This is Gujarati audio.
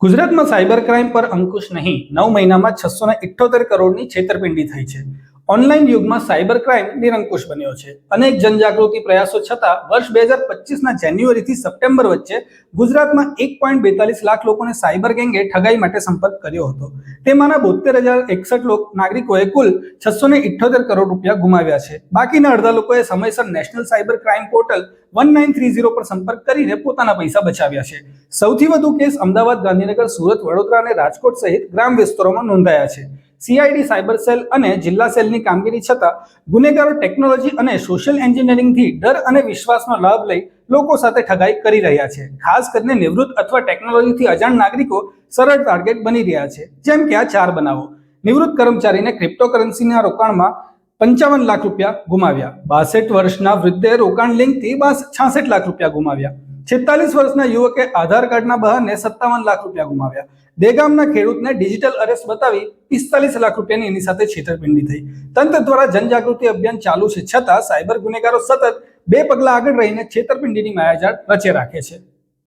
ગુજરાતમાં સાયબર ક્રાઇમ પર અંકુશ નહીં. નવ મહિનામાં છસો ને કરોડની છેતરપિંડી થઈ છે. ઓનલાઈન યુગમાં સાયબર ક્રાઇમ નિરંકુશ બન્યો છે. અનેક જનજાગૃતિ પ્રયાસો છતાં વર્ષ બે હજાર પચીસના જાન્યુઆરીથી સપ્ટેમ્બર વચ્ચે ગુજરાતમાં એક પોઈન્ટ બેતાલીસ લાખ લોકોને સાયબર ગેંગે ઠગાઈ માટે સંપર્ક કર્યો હતો. તેમાંના બોતેર હજાર એકસઠ લોક નાગરિકોએ કુલ છસો ને કરોડ રૂપિયા ગુમાવ્યા છે. બાકીના અડધા લોકોએ સમયસર national cyber crime portal one nine three zero પર સંપર્ક કરીને પોતાના પૈસા બચાવ્યા છે. સૌથી વધુ કેસ અમદાવાદ ગાંધીનગર સુરત વડોદરા અને રાજકોટ સહિત ગ્રામ વિસ્તારોમાં નોંધાયા છે. સીઆઈડી સાયબર સેલ અને જિલ્લા સેલની કામગીરી છતાં ગુનેગારો ટેકનોલોજી અને સોશિયલ એન્જિનિયરિંગથી ડર અને વિશ્વાસનો લાભ લઈ લોકો સાથે ઠગાઈ કરી રહ્યા છે. ખાસ કરીને નિવૃત્ત અથવા ટેકનોલોજીથી અજાણ નાગરિકો સરળ ટાર્ગેટ બની રહ્યા છે. જેમ કે આ ચાર બનાવો. નિવૃત્ત કર્મચારીને ક્રિપ્ટોકરન્સીના રોકાણમાં પંચાવન લાખ રૂપિયા ગુમાવ્યા. બાસઠ વર્ષના વૃદ્ધે રોકાણ લિંકથી બાસ છાસઠ લાખ રૂપિયા ગુમાવ્યા. છેતાલીસ વર્ષના યુવકે આધાર કાર્ડના બહાને સત્તાવન લાખ રૂપિયા ગુમાવ્યા. દેગામના ખેડૂતને ડિજિટલ અરેસ્ટ બતાવી પિસ્તાલીસ લાખ રૂપિયાની એની સાથે છેતરપિંડી થઈ. તંત્ર દ્વારા જનજાગૃતિ અભિયાન ચાલુ છે છતાં સાયબર ગુનેગારો સતત બે પગલા આગળ રહીને છેતરપિંડીની માયાજાળ રચે રાખે છે.